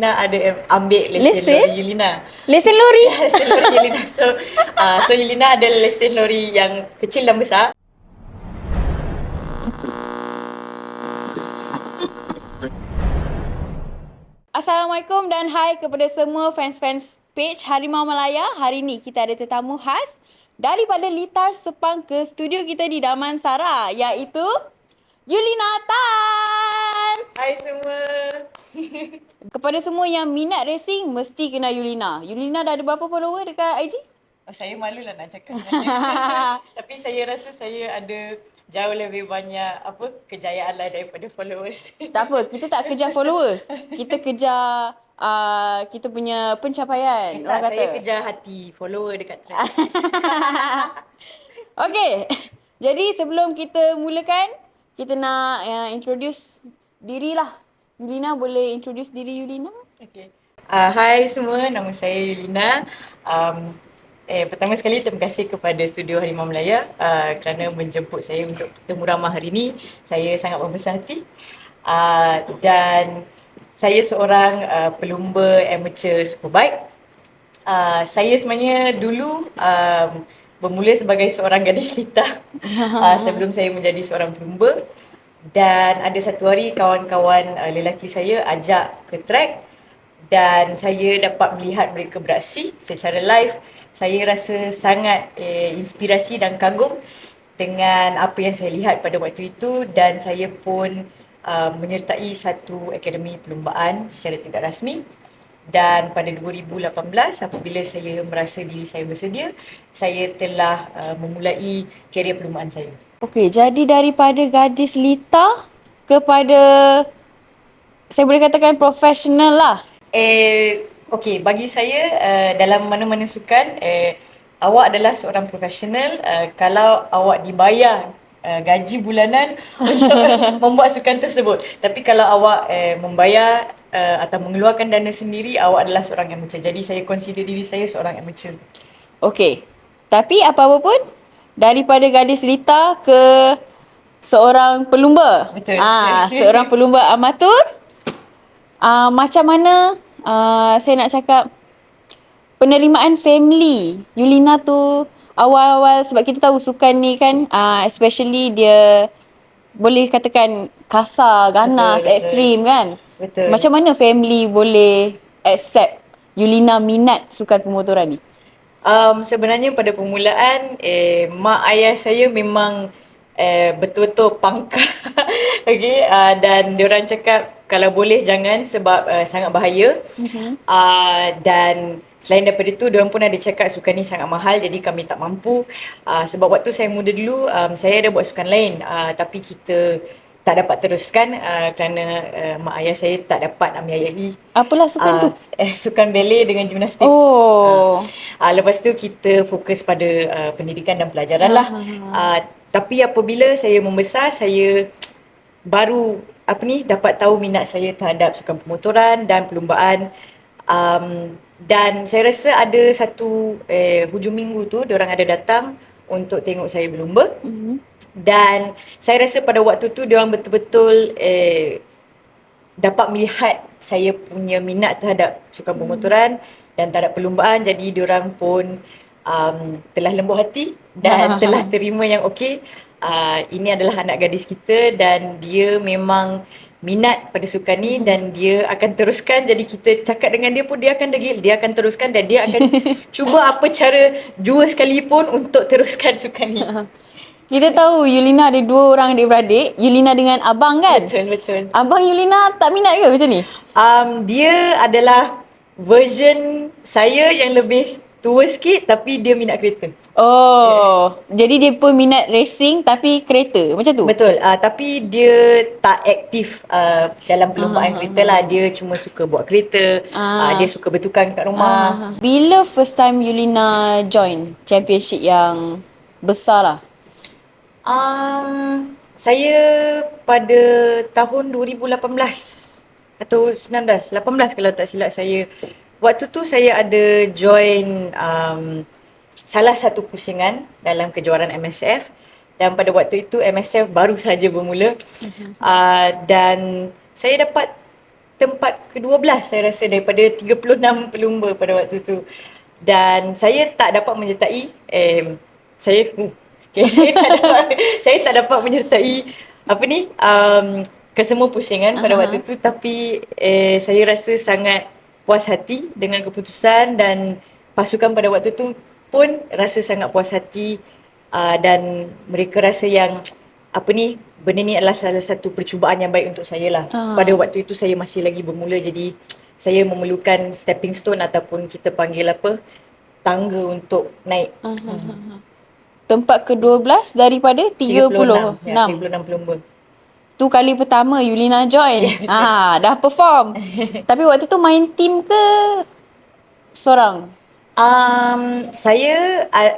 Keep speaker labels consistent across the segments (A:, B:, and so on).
A: Yulina ada ambil lesen,
B: Lesen?
A: lori Yulina.
B: Lesen lori.
A: lesen lori Yulina. So, uh, so Yulina ada lesen lori yang kecil dan besar.
B: Assalamualaikum dan hai kepada semua fans-fans page Harimau Malaya. Hari ni kita ada tetamu khas daripada Litar Sepang ke studio kita di Damansara iaitu Yulina Tan.
A: Hai semua.
B: Kepada semua yang minat racing mesti kenal Yulina. Yulina dah ada berapa follower dekat IG?
A: Oh, saya malu lah nak cakap. Tapi saya rasa saya ada jauh lebih banyak apa kejayaan lah daripada followers.
B: Tak apa, kita tak kejar followers. Kita kejar uh, kita punya pencapaian.
A: Eh, tak, saya
B: kata.
A: kejar hati follower dekat track.
B: Okay. Jadi sebelum kita mulakan, kita nak uh, introduce diri lah. Yulina boleh introduce diri Yulina?
A: Okay. Uh, hai semua, nama saya Yulina. Um, eh, pertama sekali terima kasih kepada Studio Harimau Melaya uh, kerana menjemput saya untuk bertemu ramah hari ini. Saya sangat berbesar hati. Uh, dan saya seorang uh, pelumba amateur superbike. Uh, saya sebenarnya dulu um, bermula sebagai seorang gadis lita uh, sebelum saya menjadi seorang pelumba dan ada satu hari kawan-kawan uh, lelaki saya ajak ke track. Dan saya dapat melihat mereka beraksi secara live. Saya rasa sangat eh, inspirasi dan kagum dengan apa yang saya lihat pada waktu itu. Dan saya pun uh, menyertai satu akademi perlumbaan secara tidak rasmi dan pada 2018 apabila saya merasa diri saya bersedia saya telah uh, memulai kerjaya perlumbaan saya.
B: Okay, jadi daripada gadis lita kepada saya boleh katakan profesional lah.
A: Eh, okey, bagi saya uh, dalam mana-mana sukan, eh, awak adalah seorang profesional uh, kalau awak dibayar uh, gaji bulanan untuk membuat sukan tersebut. Tapi kalau awak eh, membayar uh, atau mengeluarkan dana sendiri, awak adalah seorang amateur. Jadi saya consider diri saya seorang amateur.
B: Okay. Tapi apa-apa pun daripada gadis lita ke seorang pelumba.
A: Betul.
B: Ah, seorang pelumba amatur. Ah, macam mana ah, saya nak cakap penerimaan family Yulina tu awal-awal sebab kita tahu sukan ni kan ah, especially dia boleh katakan kasar, ganas,
A: Betul, betul.
B: ekstrim kan.
A: Betul.
B: Macam mana family boleh accept Yulina minat sukan pemotoran ni?
A: Um, sebenarnya pada permulaan eh, mak ayah saya memang eh, betul-betul pangkal okay, uh, dan diorang cakap kalau boleh jangan sebab uh, sangat bahaya
B: Mhm.
A: uh, dan selain daripada itu diorang pun ada cakap sukan ni sangat mahal jadi kami tak mampu uh, sebab waktu saya muda dulu um, saya ada buat sukan lain uh, tapi kita tak dapat teruskan uh, kerana uh, mak ayah saya tak dapat ambil
B: Apalah sukan tu?
A: uh, eh, sukan ballet dengan gimnastik
B: Oh.
A: Uh, lepas tu kita fokus pada uh, pendidikan dan pelajaran lah. Uh, tapi apabila saya membesar, saya baru apa ni dapat tahu minat saya terhadap sukan pemotoran dan perlumbaan. Um, dan saya rasa ada satu eh, hujung minggu tu, orang ada datang untuk tengok saya berlumba.
B: Mhm.
A: Dan saya rasa pada waktu tu diorang betul-betul eh, dapat melihat saya punya minat terhadap sukan pemotoran dan terhadap perlumbaan jadi diorang pun um, telah lembut hati dan telah terima yang okey uh, ini adalah anak gadis kita dan dia memang minat pada sukan ni dan dia akan teruskan jadi kita cakap dengan dia pun dia akan degil dia akan teruskan dan dia akan cuba apa cara jua sekalipun untuk teruskan sukan ni
B: Kita tahu Yulina ada dua orang adik-beradik. Yulina dengan abang kan?
A: betul betul
B: Abang Yulina tak minat ke macam ni?
A: Um, dia adalah version saya yang lebih tua sikit tapi dia minat kereta.
B: Oh, jadi dia pun minat racing tapi kereta. Macam tu?
A: Betul. Uh, tapi dia tak aktif uh, dalam perlumbaan kereta lah. Dia cuma suka buat kereta. Uh,
B: Ah.
A: dia suka bertukang kat rumah.
B: Ah, bila first time Yulina join championship yang besar lah?
A: Um, saya pada tahun 2018 atau 19, 18 kalau tak silap saya. Waktu tu saya ada join um, salah satu pusingan dalam kejuaraan MSF dan pada waktu itu MSF baru saja bermula uh, dan saya dapat tempat ke-12 saya rasa daripada 36 pelumba pada waktu tu. Dan saya tak dapat menyertai eh, saya uh, okay, saya tak dapat saya tak dapat menyertai apa ni um, kesemua pusingan pada
B: Aha.
A: waktu tu tapi eh, saya rasa sangat puas hati dengan keputusan dan pasukan pada waktu tu pun rasa sangat puas hati uh, dan mereka rasa yang apa ni benda ni adalah salah satu percubaan yang baik untuk saya lah.
B: Ah.
A: Pada waktu itu saya masih lagi bermula jadi saya memerlukan stepping stone ataupun kita panggil apa tangga untuk naik.
B: Uh-huh. Tempat ke-12 daripada 30.
A: 36. Ya, 36 pelumba.
B: Tu kali pertama Yulina join. Ah, dah perform. Tapi waktu tu main team ke seorang?
A: Um, saya uh,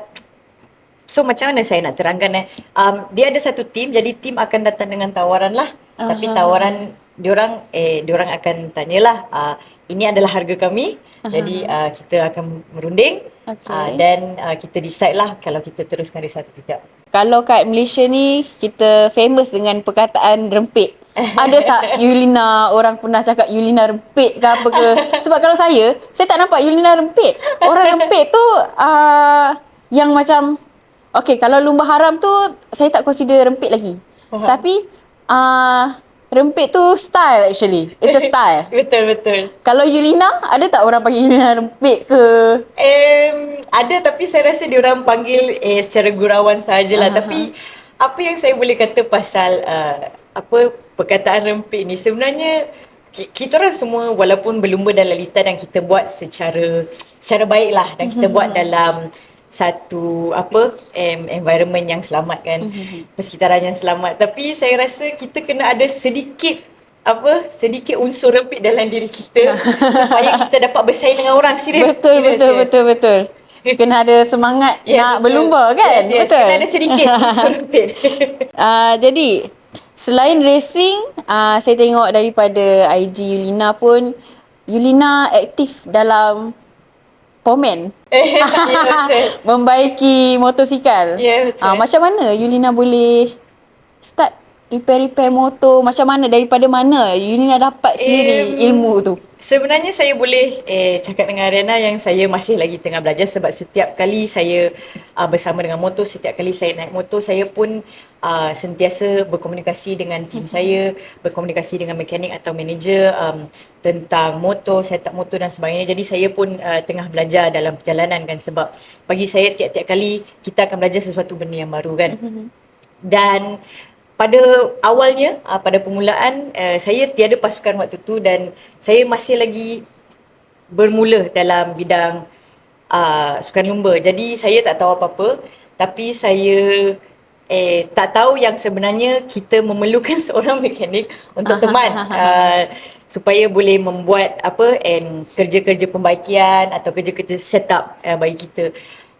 A: so macam mana saya nak terangkan eh? Um, dia ada satu tim jadi tim akan datang dengan tawaran lah. Uh-huh. Tapi tawaran diorang eh diorang akan tanyalah uh, ini adalah harga kami. Uh-huh. Jadi uh, kita akan merunding
B: Okay.
A: uh, dan uh, kita decide lah kalau kita teruskan riset atau tidak.
B: Kalau kat Malaysia ni kita famous dengan perkataan rempit. Ada tak Yulina orang pernah cakap Yulina rempit ke apa ke? Sebab kalau saya, saya tak nampak Yulina rempit. Orang rempit tu uh, yang macam okay kalau lumba haram tu saya tak consider rempit lagi.
A: Faham.
B: Tapi uh, rempit tu style actually. It's a style.
A: betul betul.
B: kalau Yulina, ada tak orang panggil Yulina rempit ke?
A: Um, ada tapi saya rasa dia orang panggil eh secara gurauan sajalah
B: Aha.
A: tapi apa yang saya boleh kata pasal uh, apa perkataan rempit ni sebenarnya ki- kita orang semua walaupun berlumba dalam lita dan kita buat secara secara baiklah dan kita buat dalam satu apa um, environment yang selamat kan persekitaran yang selamat tapi saya rasa kita kena ada sedikit apa sedikit unsur rempit dalam diri kita supaya kita dapat bersaing dengan orang serius
B: Betul,
A: serius,
B: betul,
A: serius.
B: betul, betul. Kena ada semangat
A: Yes,
B: nak
A: betul.
B: berlumba kan?
A: Yes, yes.
B: Betul.
A: Kena ada sedikit unsur rempit.
B: Uh, jadi, selain racing, uh, saya tengok daripada IG Yulina pun, Yulina aktif dalam pomen.
A: ya, betul.
B: Membaiki motosikal.
A: Ya, betul.
B: Ah, macam mana Yulina boleh start repair-repair motor? Macam mana? Daripada mana Yulina dapat sendiri
A: Em,
B: ilmu tu?
A: Sebenarnya saya boleh eh, cakap dengan Ariana yang saya masih lagi tengah belajar sebab setiap kali saya uh, bersama dengan motor, setiap kali saya naik motor, saya pun uh, sentiasa berkomunikasi dengan tim saya, berkomunikasi dengan mekanik atau manager um, tentang motor, setup motor dan sebagainya. Jadi saya pun uh, tengah belajar dalam perjalanan kan sebab bagi saya tiap-tiap kali kita akan belajar sesuatu benda yang baru kan. Dan pada awalnya uh, pada permulaan uh, saya tiada pasukan waktu tu dan saya masih lagi bermula dalam bidang uh, sukan lumba. Jadi saya tak tahu apa-apa tapi saya eh tak tahu yang sebenarnya kita memerlukan seorang mekanik untuk teman uh, supaya boleh membuat apa and kerja-kerja pembaikian atau kerja-kerja setup uh, bagi kita.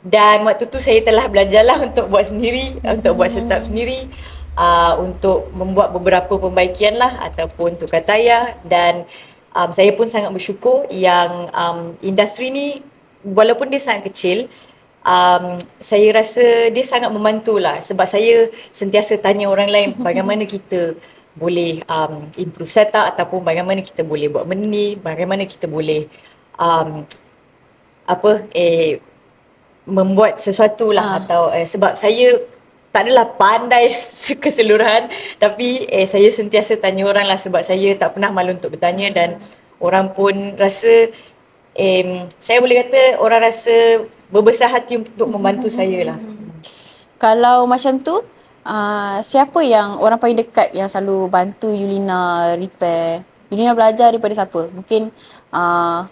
A: Dan waktu tu saya telah belajarlah untuk buat sendiri, untuk buat setup sendiri uh, untuk membuat beberapa pembaikian lah ataupun tukar tayar dan um, saya pun sangat bersyukur yang um, industri ni walaupun dia sangat kecil um, saya rasa dia sangat membantu lah sebab saya sentiasa tanya orang lain bagaimana kita boleh um, improve setup ataupun bagaimana kita boleh buat benda ni, bagaimana kita boleh um, apa eh membuat sesuatu lah
B: Ah.
A: atau eh, sebab saya tak adalah pandai keseluruhan tapi eh saya sentiasa tanya orang lah sebab saya tak pernah malu untuk bertanya dan orang pun rasa eh, saya boleh kata orang rasa berbesar hati untuk membantu saya lah.
B: Kalau macam tu, uh, siapa yang orang paling dekat yang selalu bantu Yulina repair? Yulina belajar daripada siapa? Mungkin uh,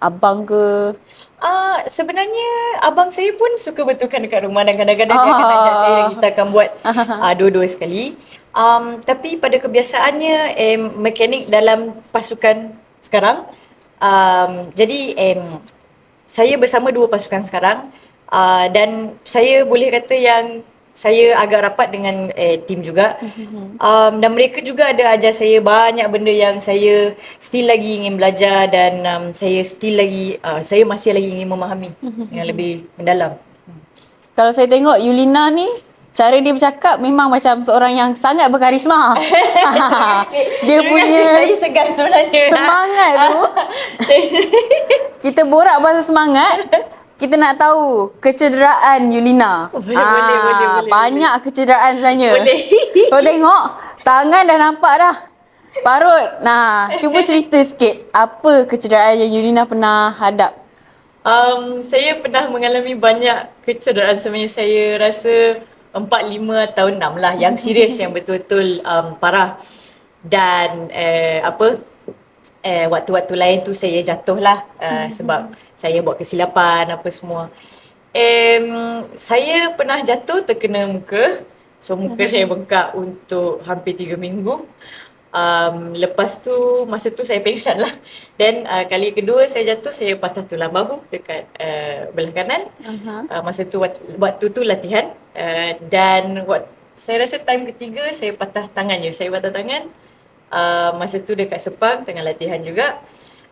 B: abang ke?
A: Ah sebenarnya abang saya pun suka betulkan dekat rumah dan kadang-kadang dia akan
B: Ah.
A: ajak saya dan kita akan buat ah, dua-dua sekali. Um, tapi pada kebiasaannya eh, mekanik dalam pasukan sekarang um, jadi eh, saya bersama dua pasukan sekarang uh, dan saya boleh kata yang saya agak rapat dengan eh, tim juga um, dan mereka juga ada ajar saya banyak benda yang saya still lagi ingin belajar dan um, saya still lagi uh, saya masih lagi ingin memahami yang lebih mendalam.
B: Kalau saya tengok Yulina ni cara dia bercakap memang macam seorang yang sangat berkarisma. dia punya
A: saya segan sebenarnya.
B: semangat tu. Kita borak pasal semangat. Kita nak tahu kecederaan Yulina.
A: Oh, boleh, boleh, boleh, boleh,
B: Banyak kecederaan sebenarnya.
A: Boleh.
B: Kau tengok, tangan dah nampak dah. Parut. Nah, cuba cerita sikit. Apa kecederaan yang Yulina pernah hadap?
A: Um, saya pernah mengalami banyak kecederaan sebenarnya saya rasa 4, 5 atau 6 lah yang serius yang betul-betul um, parah dan eh, apa eh, waktu-waktu lain tu saya jatuh lah uh, sebab saya buat kesilapan apa semua um, saya pernah jatuh terkena muka so muka saya bengkak untuk hampir 3 minggu Um, lepas tu masa tu saya pengsan lah. Dan uh, kali kedua saya jatuh saya patah tulang bahu dekat uh, belah kanan.
B: Uh-huh.
A: Uh, masa tu waktu, waktu tu latihan uh, dan wat, saya rasa time ketiga saya patah tangan je. Saya patah tangan uh, masa tu dekat Sepang tengah latihan juga.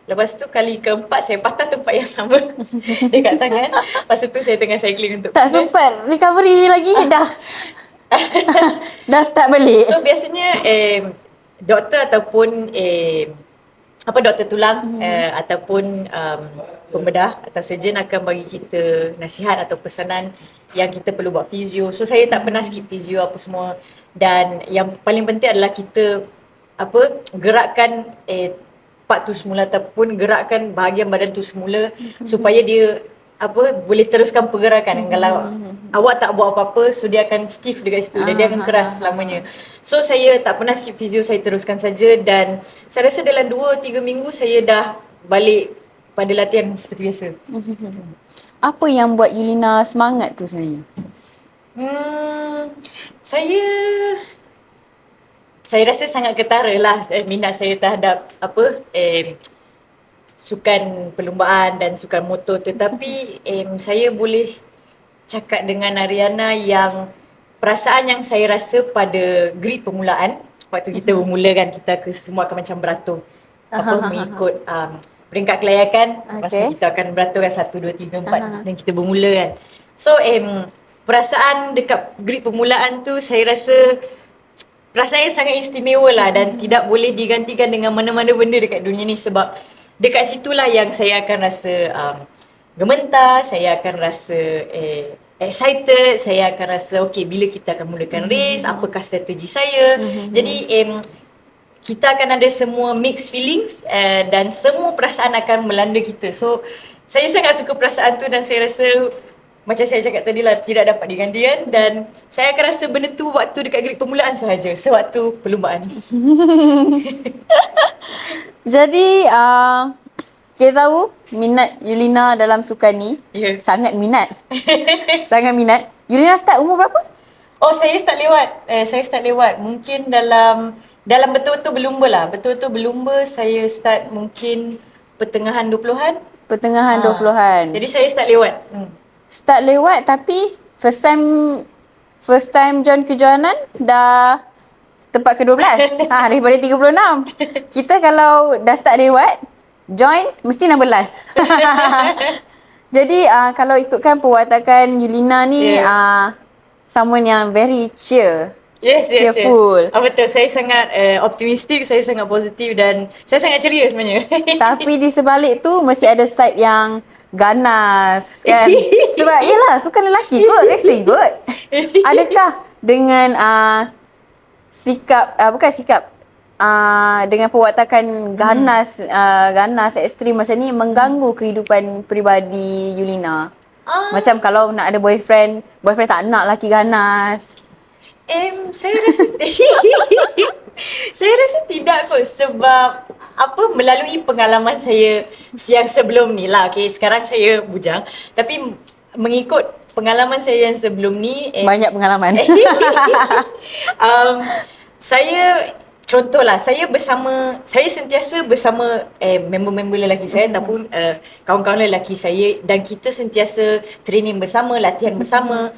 A: Lepas tu kali keempat saya patah tempat yang sama dekat tangan. Lepas tu saya tengah cycling untuk
B: Tak
A: fitness.
B: sempat recovery lagi dah. dah start balik.
A: So biasanya eh, doktor ataupun eh, apa doktor tulang mm-hmm. eh, ataupun um, pembedah atau surgeon akan bagi kita nasihat atau pesanan yang kita perlu buat fizio. So saya tak pernah skip fizio apa semua dan yang paling penting adalah kita apa gerakkan eh, part tu semula ataupun gerakkan bahagian badan tu semula supaya dia apa boleh teruskan pergerakan. Kalau awak tak buat apa-apa so dia akan stiff dekat situ dan dia akan keras selamanya so saya tak pernah skip fizio saya teruskan saja dan saya rasa dalam 2 3 minggu saya dah balik pada latihan seperti biasa.
B: Apa yang buat Yulina semangat tu sebenarnya?
A: hmm saya saya rasa sangat ketara lah eh, minat saya terhadap apa eh, sukan perlumbaan dan sukan motor tetapi eh, saya boleh cakap dengan Ariana yang perasaan yang saya rasa pada grid permulaan waktu kita bermula kan kita ke semua akan macam beratur. Apa mengikut um, peringkat kelayakan lepas tu
B: Okay.
A: kita akan beraturkan 1 2 3 4 dan kita bermula kan. So em perasaan dekat grid permulaan tu saya rasa perasaan yang sangat istimewa lah dan tidak boleh digantikan dengan mana-mana benda dekat dunia ni sebab dekat situlah yang saya akan rasa um, gementar, saya akan rasa eh, excited, saya akan rasa okay bila kita akan mulakan race, apakah strategi saya. Jadi em kita akan ada semua mixed feelings uh, dan semua perasaan akan melanda kita. So saya sangat suka perasaan tu dan saya rasa macam saya cakap tadi lah tidak dapat digantikan dan saya akan rasa benda tu waktu dekat grid permulaan sahaja sewaktu perlumbaan.
B: Jadi uh, kita tahu minat Yulina dalam sukan ni
A: Ya.
B: sangat minat. sangat minat. Yulina start umur berapa?
A: Oh saya start lewat. Eh saya start lewat. Mungkin dalam dalam betul-betul berlumba lah. Betul-betul berlumba saya start mungkin pertengahan 20-an.
B: Pertengahan
A: Ah.
B: 20-an.
A: Jadi saya start lewat. Hmm.
B: Start lewat tapi first time first time join kejohanan dah tempat ke-12. ha daripada 36. Kita kalau dah start lewat join mesti number last. Jadi uh, kalau ikutkan perwatakan Yulina ni
A: Yeah.
B: uh, someone yang very cheer.
A: Yes, yes,
B: Cheerful.
A: yes. Ah, betul. Saya sangat uh, optimistik, saya sangat positif dan saya sangat ceria sebenarnya.
B: Tapi di sebalik tu mesti ada side yang ganas kan. Sebab yelah sukan lelaki kot, racing kot. Adakah dengan uh, sikap uh, bukan sikap uh, dengan perwatakan ganas uh, ganas ekstrim macam ni mengganggu kehidupan peribadi Yulina?
A: Ah.
B: Macam kalau nak ada boyfriend, boyfriend tak nak lelaki ganas.
A: Em, saya rasa saya rasa tidak kot sebab apa melalui pengalaman saya yang sebelum ni lah. Okay, sekarang saya bujang. Tapi mengikut pengalaman saya yang sebelum ni, em,
B: Banyak pengalaman.
A: um, saya contohlah saya bersama saya sentiasa bersama eh, member-member lelaki saya ataupun uh, kawan-kawan lelaki saya dan kita sentiasa training bersama, latihan bersama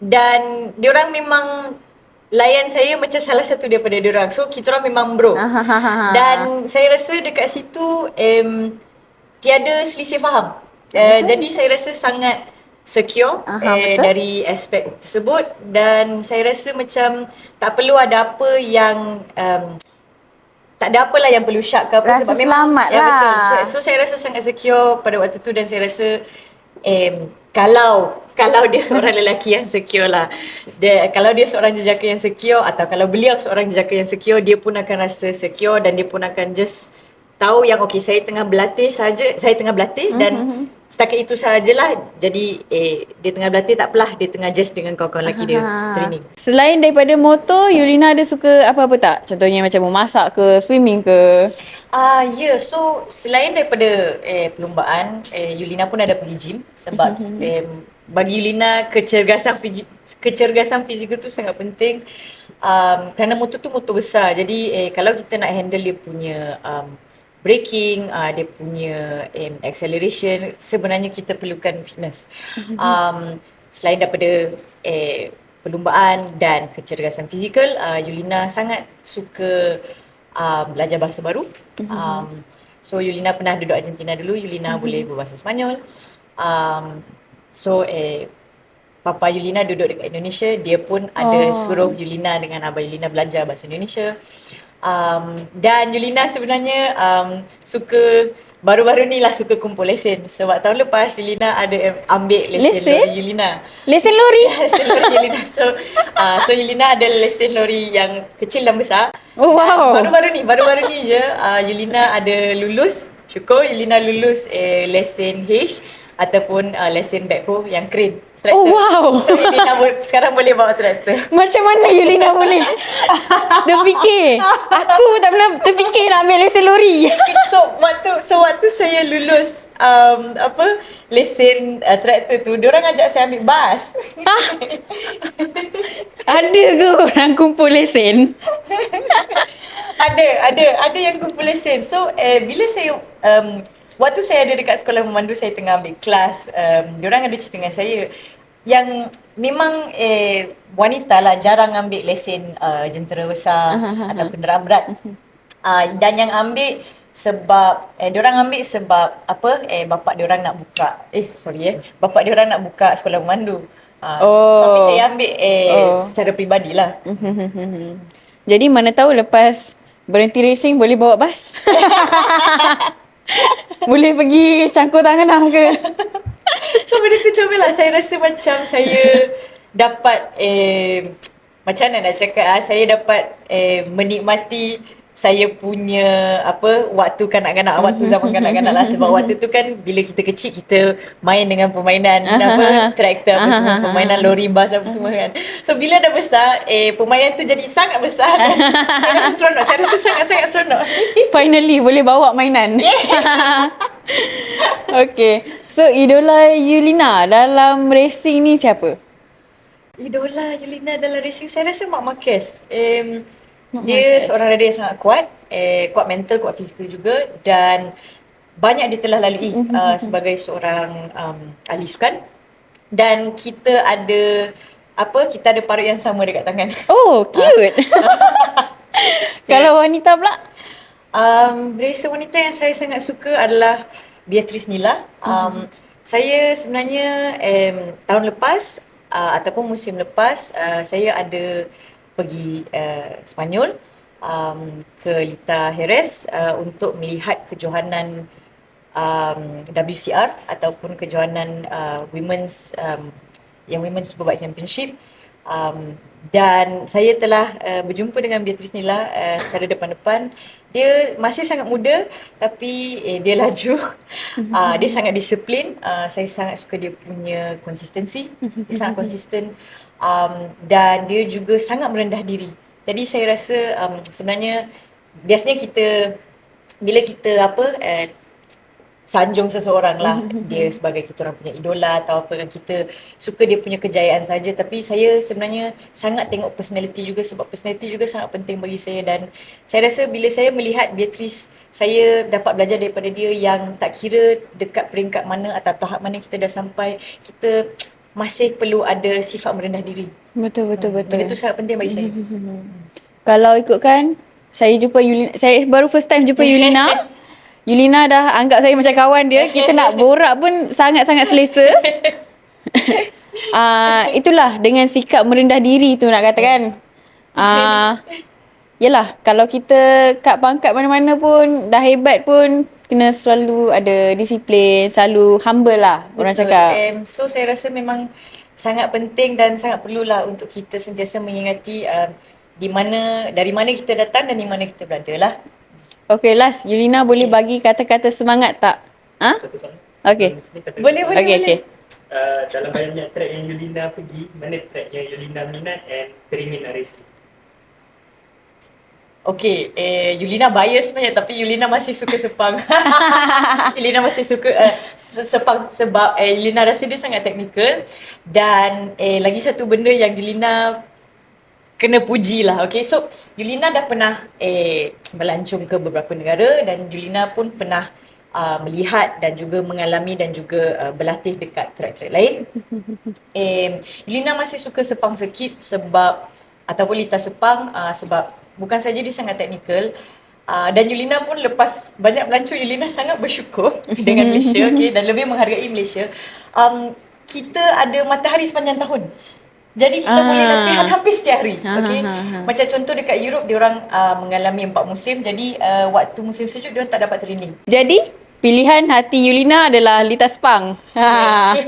A: dan diorang memang layan saya macam salah satu daripada diorang. So kita orang memang bro. Dan saya rasa dekat situ um, tiada selisih faham. Uh, jadi saya rasa sangat secure
B: Aha,
A: eh,
B: betul.
A: dari aspek tersebut dan saya rasa macam tak perlu ada apa yang um, tak ada apalah yang perlu syak ke apa
B: Rasa selamat
A: ya,
B: lah.
A: betul. So, so saya rasa sangat secure pada waktu tu dan saya rasa um, kalau kalau dia seorang lelaki yang secure lah. Dia, kalau dia seorang jejaka yang secure atau kalau beliau seorang jejaka yang secure dia pun akan rasa secure dan dia pun akan just tahu yang okey saya tengah berlatih saja saya tengah berlatih
B: Mhm,
A: dan setakat itu sajalah jadi eh dia tengah berlatih tak apalah dia tengah just dengan kawan-kawan lelaki dia
B: Ha.
A: training
B: Selain daripada motor, Yulina ada suka apa-apa tak? Contohnya macam memasak ke, swimming ke?
A: Ah ya, yeah. so selain daripada eh, perlumbaan, eh, Yulina pun ada pergi gym sebab eh, bagi Yulina kecergasan kecergasan fizikal tu sangat penting. Um, kerana motor tu motor besar. Jadi eh, kalau kita nak handle dia punya um, braking, uh, dia punya um, acceleration, sebenarnya kita perlukan fitness. Um, selain daripada eh, perlumbaan dan kecergasan fizikal, uh, Yulina sangat suka um, belajar bahasa baru. Um, so Yulina pernah duduk Argentina dulu, Yulina boleh berbahasa Sepanyol. Um, so eh Papa Yulina duduk dekat Indonesia, dia pun ada
B: Oh.
A: suruh Yulina dengan Abang Yulina belajar bahasa Indonesia. Um, dan Yulina sebenarnya um, suka baru-baru ni lah suka kumpul lesen sebab tahun lepas Yulina ada ambil lesen,
B: Lesen?
A: lori Yulina.
B: Lesen lori?
A: lesen lori Yulina. So, uh, so Yulina ada lesen lori yang kecil dan besar.
B: Oh wow.
A: Baru-baru ni, baru-baru ni je uh, Yulina ada lulus. Syukur Yulina lulus eh, lesen H ataupun uh, lesen backhoe yang crane.
B: Oh, wow.
A: So Yulina bo- sekarang boleh bawa traktor.
B: Macam mana Yulina boleh terfikir? Aku tak pernah terfikir nak ambil lesen lori.
A: so waktu so waktu saya lulus um, apa lesen uh, traktor tu, orang ajak saya ambil bas.
B: Ada ke orang kumpul lesen?
A: ada, ada, ada yang kumpul lesen. So eh, bila saya um, waktu saya ada dekat sekolah memandu saya tengah ambil kelas, um, diorang ada cerita dengan saya yang memang eh, wanita lah jarang ambil lesen uh, jentera besar atau kenderaan berat. Uh, dan yang ambil sebab eh diorang ambil sebab apa eh bapak diorang nak buka eh sorry eh bapak diorang nak buka sekolah memandu. Uh,
B: Oh.
A: Tapi saya ambil eh
B: Oh.
A: secara peribadi lah.
B: Jadi mana tahu lepas berhenti racing boleh bawa bas? boleh pergi cangkul tangan lah ke?
A: So benda tu comel lah Saya rasa macam saya dapat eh, Macam mana nak cakap ah, Saya dapat eh, menikmati saya punya apa waktu kanak-kanak waktu zaman kanak-kanak lah. Sebab waktu tu kan bila kita kecil kita main dengan permainan. Apa traktor apa semua permainan lori bas apa semua kan. So bila dah besar eh permainan tu jadi sangat besar. Dan saya rasa seronok saya rasa sangat-sangat seronok.
B: Finally boleh bawa mainan. okay. So idola Yulina dalam racing ni siapa?
A: Idola Yulina dalam racing saya rasa Mak Marquez. Um,
B: Mak
A: dia
B: Marquez.
A: seorang rider yang sangat kuat, eh, kuat mental, kuat fizikal juga dan banyak dia telah lalui uh, sebagai seorang um, ahli sukan dan kita ada apa kita ada parut yang sama dekat tangan.
B: Oh, cute. Kalau wanita pula?
A: Um, racer wanita yang saya sangat suka adalah Beatrice Nila. Um, Saya sebenarnya um, tahun lepas uh, ataupun musim lepas uh, saya ada pergi uh, Sepanyol um, ke Lita Heres uh, untuk melihat kejohanan um, WCR ataupun kejohanan uh, Women's um, yang Women's Superbike Championship. Um, dan saya telah uh, berjumpa dengan Beatrice Nila uh, secara depan-depan. Dia masih sangat muda tapi eh, dia laju. Uh, dia sangat disiplin. Uh, saya sangat suka dia punya konsistensi. Dia sangat konsisten. Um, dan dia juga sangat merendah diri. Jadi saya rasa um, sebenarnya biasanya kita bila kita apa eh, sanjung seseorang lah dia sebagai kita orang punya idola atau apa kan kita suka dia punya kejayaan saja tapi saya sebenarnya sangat tengok personality juga sebab personality juga sangat penting bagi saya dan saya rasa bila saya melihat Beatrice saya dapat belajar daripada dia yang tak kira dekat peringkat mana atau tahap mana kita dah sampai kita masih perlu ada sifat merendah diri.
B: Betul, betul, betul.
A: Benda tu sangat penting bagi saya.
B: Kalau ikutkan, saya jumpa Yulina, saya baru first time jumpa Yulina. Yulina dah anggap saya macam kawan dia. Kita nak borak pun sangat-sangat selesa. uh, itulah dengan sikap merendah diri tu nak katakan. Uh, yelah kalau kita kat pangkat mana-mana pun dah hebat pun kena selalu ada disiplin, selalu humble lah orang
A: Betul.
B: cakap.
A: Um, so saya rasa memang sangat penting dan sangat perlulah untuk kita sentiasa mengingati um, di mana dari mana kita datang dan di mana kita berada lah.
B: Okay last, Yulina boleh bagi kata-kata semangat tak? Ha?
C: Satu soalan.
B: Okay.
A: Boleh boleh
B: Okay,
A: boleh.
B: okay.
C: Uh, dalam banyak track yang Yulina pergi, mana track yang Yulina minat and teringin nak racing?
A: Okay, eh, Yulina bias sebenarnya tapi Yulina masih suka sepang. Yulina masih suka uh, sepang sebab eh, Yulina rasa dia sangat teknikal dan eh, lagi satu benda yang Yulina kena puji lah. Okay, so Yulina dah pernah eh, melancong ke beberapa negara dan Yulina pun pernah uh, melihat dan juga mengalami dan juga uh, berlatih dekat track-track lain. Eh, Yulina masih suka sepang sikit sebab ataupun litas sepang uh, sebab bukan saja dia sangat teknikal uh, dan Yulina pun lepas banyak melancong Yulina sangat bersyukur dengan Malaysia okay, dan lebih menghargai Malaysia. Um, kita ada matahari sepanjang tahun. Jadi kita
B: Ah.
A: boleh latihan hampir setiap hari.
B: Ha,
A: Okay.
B: ha, ha, ha.
A: Macam contoh dekat Europe dia orang uh, mengalami empat musim. Jadi uh, waktu musim sejuk dia orang tak dapat training.
B: Jadi, pilihan hati Yulina adalah litas pang. Ha.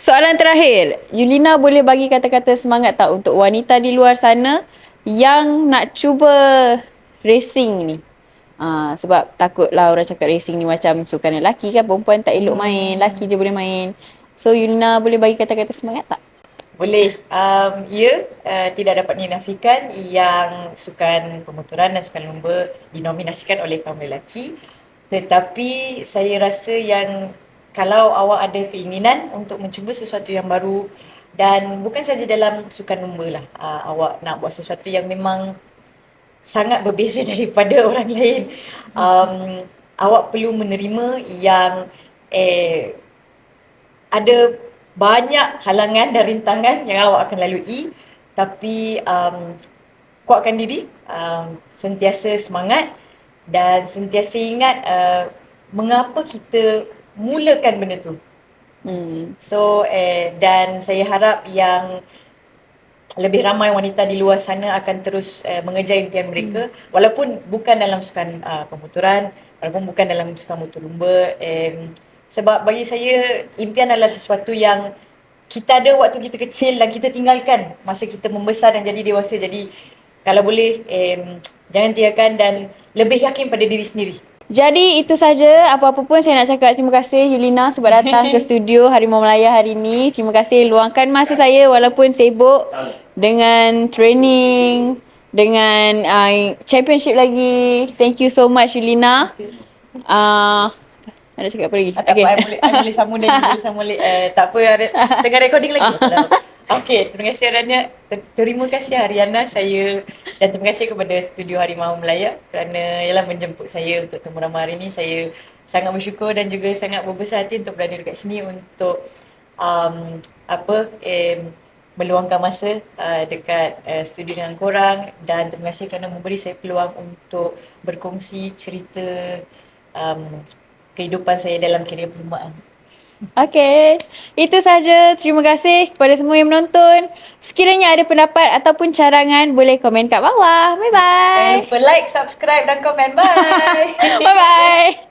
B: Soalan terakhir, Yulina boleh bagi kata-kata semangat tak untuk wanita di luar sana yang nak cuba racing ni? Uh, sebab takutlah orang cakap racing ni macam sukan lelaki kan perempuan tak elok main, lelaki je boleh main. So Yulina boleh bagi kata-kata semangat tak?
A: Boleh. Um, ya, uh, tidak dapat dinafikan yang sukan pemotoran dan sukan lumba dinominasikan oleh kaum lelaki. Tetapi saya rasa yang kalau awak ada keinginan untuk mencuba sesuatu yang baru dan bukan saja dalam sukan lumba lah. Uh, awak nak buat sesuatu yang memang sangat berbeza daripada orang lain. Um, awak perlu menerima yang eh, ada banyak halangan dan rintangan yang awak akan lalui tapi um, kuatkan diri, um, sentiasa semangat dan sentiasa ingat uh, mengapa kita mulakan benda tu.
B: Hmm.
A: So eh, dan saya harap yang lebih ramai wanita di luar sana akan terus eh, mengejar impian mereka walaupun bukan dalam sukan uh, pemotoran walaupun bukan dalam sukan motor lumba eh, sebab bagi saya impian adalah sesuatu yang kita ada waktu kita kecil dan kita tinggalkan. Masa kita membesar dan jadi dewasa. Jadi kalau boleh eh, jangan tiakan dan lebih yakin pada diri sendiri.
B: Jadi itu saja. Apa-apa pun saya nak cakap. Terima kasih Yulina sebab datang ke studio Harimau Melaya hari ini. Terima kasih. Luangkan masa saya walaupun sibuk dengan training, dengan uh, championship lagi. Thank you so much Yulina. Uh, ada cakap apa lagi?
A: Ah, tak apa, I boleh, I boleh sambung lagi, boleh sambung lagi. Uh, tak apa, ada, tengah recording lagi. Okey, terima kasih Ariana. Ter- Terima kasih Ariana saya dan terima kasih kepada Studio Harimau Melaya kerana ialah menjemput saya untuk temu ramah hari ini. Saya sangat bersyukur dan juga sangat berbesar hati untuk berada dekat sini untuk um, apa um, meluangkan masa uh, dekat uh, studio dengan korang dan terima kasih kerana memberi saya peluang untuk berkongsi cerita um, kehidupan saya dalam kerjaya perlumbaan.
B: Okay, itu saja. Terima kasih kepada semua yang menonton. Sekiranya ada pendapat ataupun carangan, boleh komen kat bawah.
A: Jangan
B: Bye-bye.
A: lupa like, subscribe dan komen. Bye.
B: Bye-bye.